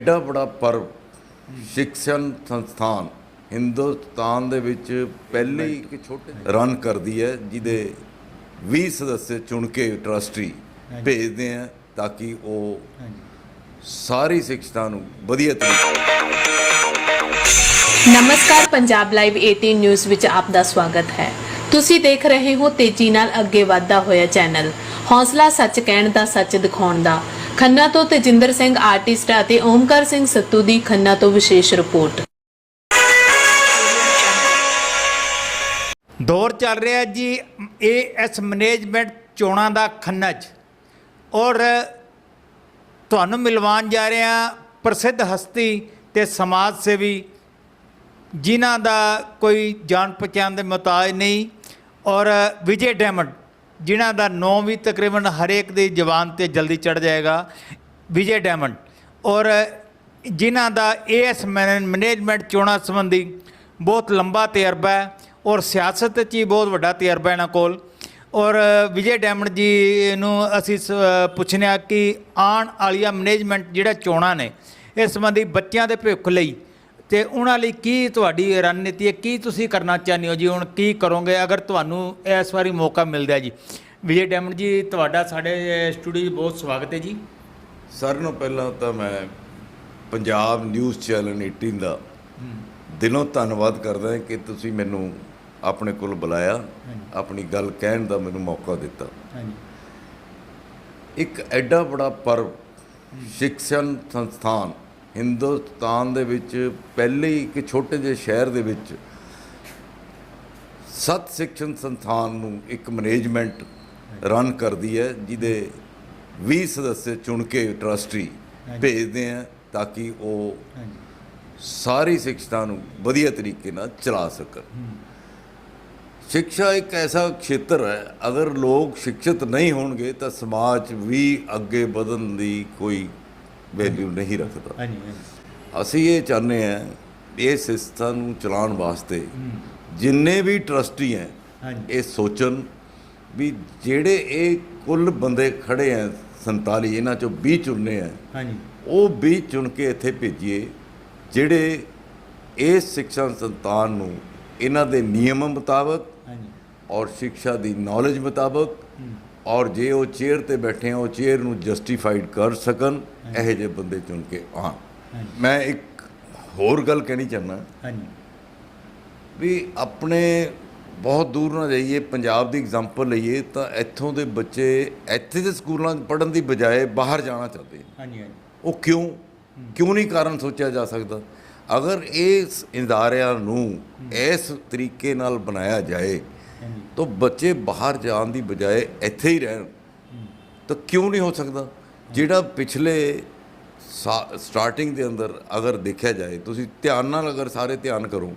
ਐਡਾ ਬੜਾ ਪਰਵ ਸਿੱਖਿਅਨ ਸੰਸਥਾਨ ਹਿੰਦੁਸਤਾਨ ਦੇ ਵਿੱਚ ਪਹਿਲੀ ਇੱਕ ਛੋਟੇ ਰਨ ਕਰਦੀ ਹੈ ਜਿਹਦੇ 20 ਸਦੱਸਿਆ ਚੁਣ ਕੇ ਟਰਸਟੀ ਭੇਜਦੇ ਆ ਤਾਂ ਕਿ ਉਹ ਸਾਰੀ ਸਿੱਖਤਾ ਨੂੰ ਵਧੀਆ ਤਰੀਕੇ ਨਮਸਕਾਰ ਪੰਜਾਬ ਲਾਈਵ 18 ਨਿਊਜ਼ ਵਿੱਚ ਆਪ ਦਾ ਸਵਾਗਤ ਹੈ। ਤੁਸੀਂ ਦੇਖ ਰਹੇ ਹੋ ਤੇਜ਼ੀ ਨਾਲ ਅੱਗੇ ਵਧਦਾ ਹੋਇਆ ਚੈਨਲ ਹੌਸਲਾ ਸੱਚ ਕਹਿਣ ਦਾ ਸੱਚ ਦਿਖਾਉਣ ਦਾ। ਖੰਨਾ ਤੋਂ ਤੇਜਿੰਦਰ ਸਿੰਘ ਆਰਟਿਸਟ ਅਤੇ ਓਮਕਾਰ ਸਿੰਘ ਸੱਤੂ ਦੀ ਖੰਨਾ ਤੋਂ ਵਿਸ਼ੇਸ਼ ਰਿਪੋਰਟ। ਦੌਰ ਚੱਲ ਰਿਹਾ ਜੀ ਏਐਸ ਮੈਨੇਜਮੈਂਟ ਚੋਣਾਂ ਦਾ ਖੰਨਾ 'ਚ ਔਰ ਤੁਹਾਨੂੰ ਮਿਲਵਾਉਣ ਜਾ ਰਹੇ ਹਾਂ ਪ੍ਰਸਿੱਧ ਹਸਤੀ ਤੇ ਸਮਾਜ ਸੇਵੀ, ਜਿਨ੍ਹਾਂ ਦਾ ਕੋਈ ਜਾਣ ਪਛਾਣ ਦੇ ਮੁਤਾਜ ਨਹੀਂ। ਔਰ ਵਿਜੇ ਡੈਮੰਡ ਜਿਨ੍ਹਾਂ ਦਾ ਨਾਂ ਵੀ ਤਕਰੀਬਨ ਹਰੇਕ ਦੀ ਜ਼ੁਬਾਨ ਤੇ ਜਲਦੀ ਚੜ ਜਾਏਗਾ, ਵਿਜੇ ਡੈਮੰਡ। ਔਰ ਜਿਨ੍ਹਾਂ ਦਾ ਏਐਸ ਮੈਨੇਜਮੈਂਟ ਚੋਣਾਂ ਸੰਬੰਧੀ ਬਹੁਤ ਲੰਬਾ ਤਜਰਬਾ ਹੈ ਔਰ ਸਿਆਸਤ 'ਚ ਹੀ ਬਹੁਤ ਵੱਡਾ ਤਜਰਬਾ ਇਹਨਾਂ ਕੋਲ। ਔਰ ਵਿਜੇ ਡੈਮੰਡ ਜੀ ਨੂੰ ਅਸੀਂ ਸ- ਪੁੱਛਣਿਆ ਕਿ ਆਉਣ ਵਾਲੀਆਂ ਮੈਨੇਜਮੈਂਟ ਜਿਹੜਾ ਚੋਣਾਂ ਨੇ, ਇਸ ਸੰਬੰਧੀ ਬੱਚਿਆਂ ਦੇ ਭਵਿੱਖ ਲਈ ਤੇ ਉਹਨਾਂ ਲਈ ਕੀ ਤੁਹਾਡੀ ਰਣਨੀਤੀ ਹੈ? ਕੀ ਤੁਸੀਂ ਕਰਨਾ ਚਾਹੁੰਦੇ ਹੋ ਜੀ? ਹੁਣ ਕੀ ਕਰੋਗੇ? ਅਗਰ ਤੁਹਾਨੂੰ ਇਸ ਵਾਰੀ ਮੌਕਾ ਮਿਲਦਾ ਜੀ। ਵਿਜੇ ਡੈਮੰਡ ਜੀ ਤੁਹਾਡਾ ਸਾਡੇ ਸਟੂਡੀਓ 'ਚ ਬਹੁਤ ਸਵਾਗਤ ਹੈ ਜੀ। ਸਾਰਿਆਂ ਨੂੰ ਪਹਿਲਾਂ ਤਾਂ ਮੈਂ ਪੰਜਾਬ ਨਿਊਜ਼ ਚੈਨਲ 18 ਦਾ ਦਿਲੋਂ ਧੰਨਵਾਦ ਕਰਦਾ ਹਾਂ ਕਿ ਤੁਸੀਂ ਮੈਨੂੰ ਆਪਣੇ ਕੋਲ ਬੁਲਾਇਆ। ਆਪਣੀ ਗੱਲ ਕਹਿਣ ਦਾ ਮੈਨੂੰ ਮੌਕਾ ਦਿੱਤਾ। ਹਾਂਜੀ। ਇੱਕ ਐਡਾ ਬੜਾ ਪਰਵ ਸਿੱਖਿਅਨ ਸੰਸਥਾਨ ਹਿੰਦੁਸਤਾਨ ਦੇ ਵਿੱਚ ਪਹਿਲੇ ਹੀ ਇੱਕ ਛੋਟੇ ਜਿਹੇ ਸ਼ਹਿਰ ਦੇ ਵਿੱਚ ਸੱਤ ਸਿੱਖਿਅਨ ਸੰਸਥਾਨ ਨੂੰ ਇੱਕ ਮੈਨੇਜਮੈਂਟ ਰਨ ਕਰਦੀ ਹੈ ਜਿਹਦੇ 20 ਸਦੱਸਿਆ ਚੁਣ ਕੇ ਟਰਸਟੀ ਭੇਜਦੇ ਆ ਤਾਂ ਕਿ ਉਹ ਸਾਰੀ ਸਿੱਖਤਾ ਨੂੰ ਵਧੀਆ ਤਰੀਕੇ ਨਾਲ ਚਲਾ ਸਕਣ। ਸਿੱਖਿਆ ਇੱਕ ਐਸਾ ਖੇਤਰ ਹੈ ਅਗਰ ਲੋਕ ਸਿੱਖਿਅਤ ਨਹੀਂ ਹੋਣਗੇ ਤਾਂ ਸਮਾਜ ਵੀ ਅੱਗੇ ਵਧਣ ਦੀ ਕੋਈ ਵੈਲਿਊ ਨਹੀਂ ਰੱਖਦਾ। ਅਸੀਂ ਇਹ ਚਾਹੁੰਦੇ ਹਾਂ ਇਹ ਸੰਸਥਾ ਨੂੰ ਚਲਾਉਣ ਵਾਸਤੇ ਜਿੰਨੇ ਵੀ ਟਰਸਟੀ ਹੈ। ਇਹ ਸੋਚਣ ਵੀ ਜਿਹੜੇ ਇਹ ਕੁੱਲ ਬੰਦੇ ਖੜੇ ਆ 47 ਇਹਨਾਂ ਚੋਂ 20 ਚੁਣਨੇ ਆ ਉਹ ਵੀ ਚੁਣ ਕੇ ਇੱਥੇ ਭੇਜੀਏ ਜਿਹੜੇ ਇਸ ਸਿੱਖਿਆ ਸੰਤਾਨ ਨੂੰ ਇਹਨਾਂ ਦੇ ਨਿਯਮ ਮੁਤਾਬਕ ਔਰ ਸਿੱਖਿਆ ਦੀ ਨੌਲੇਜ ਮੁਤਾਬਕ ਔਰ ਜੇ ਉਹ ਚੇਅਰ ਤੇ ਬੈਠੇ ਆ ਉਹ ਚੇਅਰ ਨੂੰ ਜਸਟੀਫਾਈਡ ਕਰ ਸਕਣ ਇਹੋ ਜਿਹੇ ਬੰਦੇ ਚੁਣ ਕੇ ਆਉਣ। ਮੈਂ ਇੱਕ ਹੋਰ ਗੱਲ ਕਹਿਣੀ ਚਾਹੁੰਦਾ। ਹਾਂਜੀ। ਵੀ ਆਪਣੇ ਬਹੁਤ ਦੂਰ ਨਾ ਜਾਈਏ ਪੰਜਾਬ ਦੀ ਐਗਜ਼ਾਮਪਲ ਲਈਏ ਤਾਂ ਇੱਥੋਂ ਦੇ ਬੱਚੇ ਇੱਥੇ ਦੇ ਸਕੂਲਾਂ 'ਚ ਪੜ੍ਹਨ ਦੀ ਬਜਾਏ ਬਾਹਰ ਜਾਣਾ ਚਾਹੁੰਦੇ ਹਾਂਜੀ ਹਾਂਜੀ। ਉਹ ਕਿਉਂ? ਕਿਉਂ ਨਹੀਂ ਕਾਰਨ ਸੋਚਿਆ ਜਾ ਸਕਦਾ? ਅਗਰ ਇਸ ਇਦਾਰਿਆਂ ਨੂੰ ਇਸ ਤਰੀਕੇ ਨਾਲ ਬਣਾਇਆ ਜਾਏ ਤਾਂ ਬੱਚੇ ਬਾਹਰ ਜਾਣ ਦੀ ਬਜਾਏ ਇੱਥੇ ਹੀ ਰਹਿਣ। ਤਾਂ ਕਿਉਂ ਨਹੀਂ ਹੋ ਸਕਦਾ? ਜਿਹੜਾ ਪਿਛਲੇ ਸਟਾਰਟਿੰਗ ਦੇ ਅੰਦਰ ਅਗਰ ਦੇਖਿਆ ਜਾਏ ਤੁਸੀਂ ਧਿਆਨ ਨਾਲ ਅਗਰ ਸਾਰੇ ਧਿਆਨ ਕਰੋ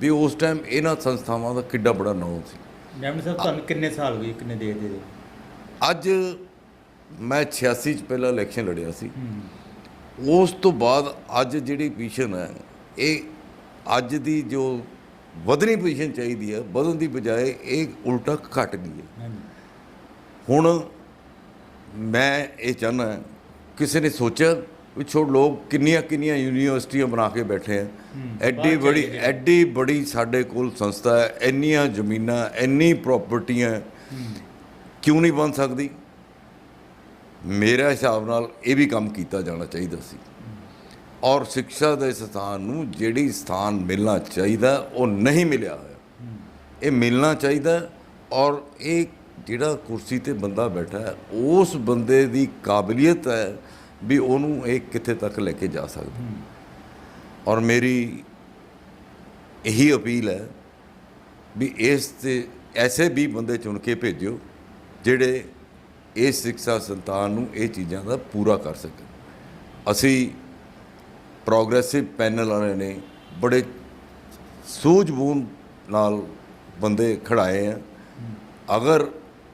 ਵੀ ਉਸ ਟਾਈਮ ਇਹਨਾਂ ਸੰਸਥਾਵਾਂ ਦਾ ਕਿੱਡਾ ਬੜਾ ਨਾਮ ਸੀ। ਡੈਮਨ ਸਾਹਿਬ ਤੁਹਾਨੂੰ ਕਿੰਨੇ ਸਾਲ ਹੋ ਗਏ ਕਿੰਨੇ ਦੇ ਦੇ? ਅੱਜ ਮੈਂ 86 ਚ ਪਹਿਲਾ ਇਲੈਕਸ਼ਨ ਲੜਿਆ ਸੀ। ਉਸ ਤੋਂ ਬਾਅਦ ਅੱਜ ਜਿਹੜੀ ਪੋਜੀਸ਼ਨ ਹੈ ਇਹ ਅੱਜ ਦੀ ਜੋ ਵਧਣੀ ਪੋਜੀਸ਼ਨ ਚਾਹੀਦੀ ਹੈ ਵਧਣ ਦੀ ਬਜਾਏ ਇਹ ਉਲਟਾ ਘਟ ਗਈ ਹੈ ਹੁਣ ਮੈਂ ਇਹ ਚਾਹੁੰਦਾ ਕਿਸੇ ਨੇ ਸੋਚਿਆ ਵੀ ਛੋੜ ਲੋਕ ਕਿੰਨੀਆਂ ਕਿੰਨੀਆਂ ਯੂਨੀਵਰਸਿਟੀਆਂ ਬਣਾ ਕੇ ਬੈਠੇ ਆ। ਐਡੀ ਬੜੀ ਐਡੀ ਬੜੀ ਸਾਡੇ ਕੋਲ ਸੰਸਥਾ ਹੈ ਇੰਨੀਆਂ ਜ਼ਮੀਨਾਂ ਇੰਨੀ ਪ੍ਰਾਪਰਟੀਆਂ ਕਿਉਂ ਨਹੀਂ ਬਣ ਸਕਦੀ? ਮੇਰੇ ਹਿਸਾਬ ਨਾਲ ਇਹ ਵੀ ਕੰਮ ਕੀਤਾ ਜਾਣਾ ਚਾਹੀਦਾ ਸੀ। ਔਰ ਸਿੱਖਿਆ ਦੇ ਸਥਾਨ ਨੂੰ ਜਿਹੜੀ ਸਥਾਨ ਮਿਲਣਾ ਚਾਹੀਦਾ, ਉਹ ਨਹੀਂ ਮਿਲਿਆ ਹੋਇਆ। ਇਹ ਮਿਲਣਾ ਚਾਹੀਦਾ ਔਰ ਇਹ ਜਿਹੜਾ ਕੁਰਸੀ ਤੇ ਬੰਦਾ ਬੈਠਾ ਹੈ, ਉਸ ਬੰਦੇ ਦੀ ਕਾਬਲੀਅਤ ਹੈ ਵੀ ਉਹਨੂੰ ਇਹ ਕਿੱਥੇ ਤੱਕ ਲੈ ਕੇ ਜਾ ਸਕਦਾ। ਔਰ ਮੇਰੀ ਇਹੀ ਅਪੀਲ ਹੈ ਵੀ ਇਸ ਤੇ ਐਸੇ ਵੀ ਬੰਦੇ ਚੁਣ ਕੇ ਭੇਜਿਓ ਜਿਹੜੇ ਇਸ ਸਿੱਖਿਆ ਸੰਤਾਨ ਨੂੰ ਇਹ ਚੀਜ਼ਾਂ ਦਾ ਪੂਰਾ ਕਰ ਸਕਣ। ਅਸੀਂ ਪ੍ਰੋਗਰੈਸਿਵ ਪੈਨਲ ਵਾਲੇ ਨੇ ਬੜੇ ਸੂਝ-ਬੂਝ ਨਾਲ ਬੰਦੇ ਖੜਾਏ ਆ। ਅਗਰ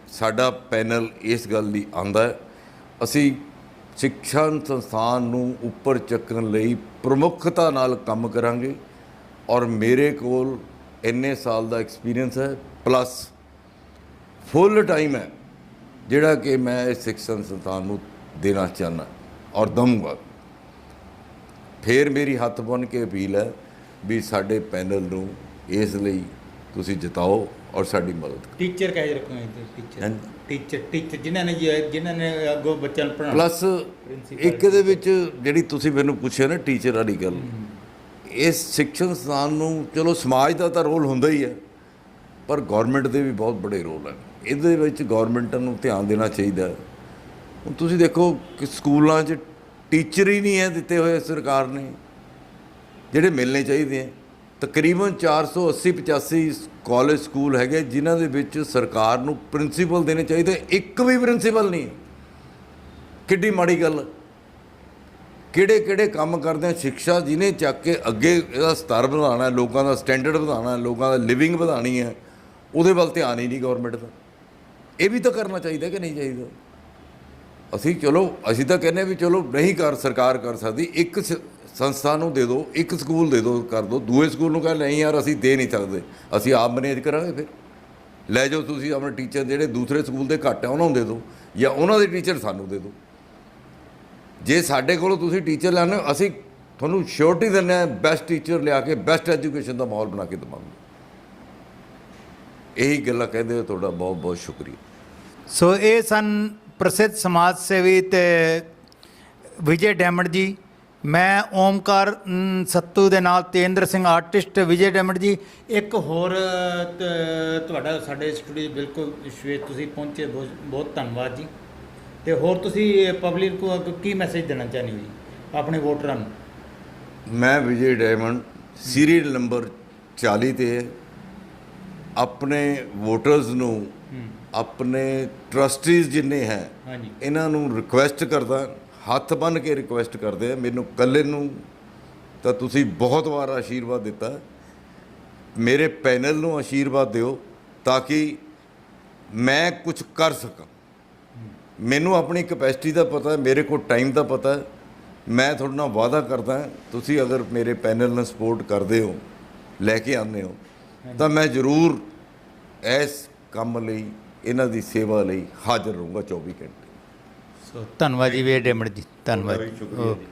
ਸਾਡਾ ਪੈਨਲ ਇਸ ਗੱਲ ਦੀ ਆਂਦਾ ਅਸੀਂ ਸਿੱਖਿਆ ਸੰਸਥਾਨ ਨੂੰ ਉੱਪਰ ਚੱਕਣ ਲਈ ਪ੍ਰਮੁੱਖਤਾ ਨਾਲ ਕੰਮ ਕਰਾਂਗੇ ਔਰ ਮੇਰੇ ਕੋਲ ਇੰਨੇ ਸਾਲ ਦਾ ਐਕਸਪੀਰੀਅੰਸ ਹੈ ਪਲੱਸ ਫੁੱਲ ਟਾਈਮ ਹੈ, ਜਿਹੜਾ ਕਿ ਮੈਂ ਇਸ ਸਿੱਖਿਆ ਸੰਸਥਾਨ ਨੂੰ ਦੇਣਾ ਚਾਹੁੰਦਾ ਔਰ ਦਊਂਗਾ। ਫੇਰ ਮੇਰੀ ਹੱਥ ਬੰਨ ਕੇ ਅਪੀਲ ਹੈ ਵੀ ਸਾਡੇ ਪੈਨਲ ਨੂੰ ਇਸ ਲਈ ਤੁਸੀਂ ਜਿਤਾਓ ਔਰ ਸਾਡੀ ਮਦਦ ਕਰੋ। ਟੀਚਰ ਕਹਿ ਰੱਖੋਗੇ ਟੀਚਰ। ਟੀਚਰ ਟੀਚਰ ਜਿਨ੍ਹਾਂ ਨੇ ਜਿਨ੍ਹਾਂ ਨੇ ਅੱਗੋਂ ਬੱਚਿਆਂ ਨੂੰ ਪੜ੍ਹਾਉਣਾ। ਪਲੱਸ ਇੱਕ ਦੇ ਵਿੱਚ ਜਿਹੜੀ ਤੁਸੀਂ ਮੈਨੂੰ ਪੁੱਛਿਆ ਨਾ ਟੀਚਰ ਵਾਲੀ ਗੱਲ ਇਸ ਸਿੱਖਿਆ ਸੰਸਥਾਨ ਨੂੰ ਚਲੋ ਸਮਾਜ ਦਾ ਤਾਂ ਰੋਲ ਹੁੰਦਾ ਹੀ ਹੈ ਪਰ ਗਵਰਨਮੈਂਟ ਦੇ ਵੀ ਬਹੁਤ ਬੜੇ ਰੋਲ ਹੈ ਇਹਦੇ ਵਿੱਚ ਗਵਰਨਮੈਂਟ ਨੂੰ ਧਿਆਨ ਦੇਣਾ ਚਾਹੀਦਾ। ਹੁਣ ਤੁਸੀਂ ਦੇਖੋ ਕਿ ਸਕੂਲਾਂ 'ਚ ਟੀਚਰ ਹੀ ਨਹੀਂ ਹੈ ਦਿੱਤੇ ਹੋਏ ਸਰਕਾਰ ਨੇ। ਜਿਹੜੇ ਮਿਲਣੇ ਚਾਹੀਦੇ ਆ। ਤਕਰੀਬਨ 480 85 ਕਾਲਜ ਸਕੂਲ ਹੈਗੇ ਜਿਨ੍ਹਾਂ ਦੇ ਵਿੱਚ ਸਰਕਾਰ ਨੂੰ ਪ੍ਰਿੰਸੀਪਲ ਦੇਣੇ ਚਾਹੀਦੇ ਇੱਕ ਵੀ ਪ੍ਰਿੰਸੀਪਲ ਨਹੀਂ। ਕਿੱਡੀ ਮਾੜੀ ਗੱਲ। ਕਿਹੜੇ ਕਿਹੜੇ ਕੰਮ ਕਰਦੇ ਆ, ਸਿੱਖਿਆ ਜਿਹਨੇ ਚੱਕ ਕੇ ਅੱਗੇ ਇਹਦਾ ਸਤਰ ਵਧਾਉਣਾ, ਲੋਕਾਂ ਦਾ ਸਟੈਂਡਰਡ ਵਧਾਉਣਾ, ਲੋਕਾਂ ਦਾ ਲਿਵਿੰਗ ਵਧਾਣੀ ਹੈ, ਉਹਦੇ ਵੱਲ ਧਿਆਨ ਹੀ ਨਹੀਂ ਗਵਰਨਮੈਂਟ ਦਾ। ਇਹ ਵੀ ਤਾਂ ਕਰਨਾ ਚਾਹੀਦਾ ਕਿ ਨਹੀਂ ਚਾਹੀਦਾ? ਅਸੀਂ ਚਲੋ ਅਸੀਂ ਤਾਂ ਕਹਿੰਦੇ ਹਾਂ ਵੀ ਚਲੋ ਨਹੀਂ ਕਰ ਸਰਕਾਰ ਕਰ ਸਕਦੀ ਇੱਕ ਸ- ਸੰਸਥਾ ਨੂੰ ਦੇ ਦਿਓ ਇੱਕ ਸਕੂਲ ਦੇ ਦਿਓ ਕਰ ਦਿਓ ਦੂਏ ਸਕੂਲ ਨੂੰ ਕਹੇ ਨਹੀਂ ਯਾਰ ਅਸੀਂ ਦੇ ਨਹੀਂ ਸਕਦੇ ਅਸੀਂ ਆਪ ਮੈਨੇਜ ਕਰਾਂਗੇ ਫਿਰ। ਲੈ ਜਾਓ ਤੁਸੀਂ ਆਪਣੇ ਟੀਚਰ ਜਿਹੜੇ ਦੂਸਰੇ ਸਕੂਲ ਦੇ ਘੱਟ ਆ ਉਹਨਾਂ ਨੂੰ ਦੇ ਦਿਓ ਜਾਂ ਉਹਨਾਂ ਦੇ ਟੀਚਰ ਸਾਨੂੰ ਦੇ ਦਿਓ ਜੇ ਸਾਡੇ ਕੋਲੋਂ ਤੁਸੀਂ ਟੀਚਰ ਲੈਣੇ ਹੋ, ਅਸੀਂ ਤੁਹਾਨੂੰ ਸ਼ੋਰਟੀ ਦਿੰਦੇ ਹਾਂ ਬੈਸਟ ਟੀਚਰ ਲਿਆ ਕੇ ਬੈਸਟ ਐਜੂਕੇਸ਼ਨ ਦਾ ਮਾਹੌਲ ਬਣਾ ਕੇ ਦੇਵਾਂਗੇ। ਇਹੀ ਗੱਲਾਂ ਕਹਿੰਦੇ ਹੋ ਤੁਹਾਡਾ ਬਹੁਤ ਬਹੁਤ ਸ਼ੁਕਰੀਆ। ਸੋ ਇਹ ਸਨ ਪ੍ਰਸਿੱਧ ਸਮਾਜ ਸੇਵੀ ਤੇ ਵਿਜੇ ਡੈਮੰਡ ਜੀ ਮੈਂ ਓਮਕਾਰ ਸੱਤੂ ਦੇ ਨਾਲ ਤੇਂਦਰ ਸਿੰਘ ਆਰਟਿਸਟ ਵਿਜੇ ਡੈਮੰਡ ਜੀ ਇੱਕ ਹੋਰ ਤੁਹਾਡਾ ਸਾਡੇ ਸਟੂਡੀਓ ਬਿਲਕੁਲ ਸ਼ਵੇਤ ਤੁਸੀਂ ਪਹੁੰਚੇ ਬਹੁਤ ਧੰਨਵਾਦ ਜੀ। ਤੇ ਹੋਰ ਤੁਸੀਂ ਪਬਲਿਕ ਨੂੰ ਕੀ ਮੈਸੇਜ ਦੇਣਾ ਚਾਹੁੰਦੇ ਹੋ ਜੀ ਆਪਣੇ ਵੋਟਰਾਂ ਨੂੰ? ਮੈਂ ਵਿਜੇ ਡਾਇਮੰਡ ਸੀਰੀਅਲ ਨੰਬਰ 40 ਤੇ ਆਪਣੇ ਵੋਟਰਸ ਨੂੰ ਆਪਣੇ ਟਰਸਟੀਜ਼ ਜਿੰਨੇ ਹੈ ਇਹਨਾਂ ਨੂੰ ਰਿਕੁਐਸਟ ਕਰਦਾ ਹੱਥ ਬੰਨ ਕੇ ਰਿਕੁਐਸਟ ਕਰਦੇ ਆ ਮੈਨੂੰ ਕੱਲੇ ਨੂੰ ਤਾਂ ਤੁਸੀਂ ਬਹੁਤ ਵਾਰ ਆਸ਼ੀਰਵਾਦ ਦਿੱਤਾ। ਮੇਰੇ ਪੈਨਲ ਨੂੰ ਆਸ਼ੀਰਵਾਦ ਦਿਓ ਤਾਂ ਕਿ ਮੈਂ ਕੁਝ ਕਰ ਸਕਾਂ। ਮੈਨੂੰ ਆਪਣੀ ਕਪੈਸਿਟੀ ਦਾ ਪਤਾ ਹੈ ਮੇਰੇ ਕੋਲ ਟਾਈਮ ਦਾ ਪਤਾ ਹੈ ਮੈਂ ਤੁਹਾਡੇ ਨਾਲ ਵਾਅਦਾ ਕਰਦਾ ਤੁਸੀਂ ਅਗਰ ਮੇਰੇ ਪੈਨਲ ਨੂੰ ਸਪੋਰਟ ਕਰਦੇ ਹੋ ਲੈ ਕੇ ਆਉਂਦੇ ਹੋ ਤਾਂ ਮੈਂ ਜ਼ਰੂਰ ਇਸ ਕੰਮ ਲਈ ਇਹਨਾਂ ਦੀ ਸੇਵਾ ਲਈ ਹਾਜ਼ਰ ਰਹੂੰਗਾ 24 ਘੰਟੇ ਸੋ ਧੰਨਵਾਦ ਜੀ ਧੰਨਵਾਦ ਵੀ ਸ਼ੁਕਰੀਆ ਜੀ। ਓਕੇ।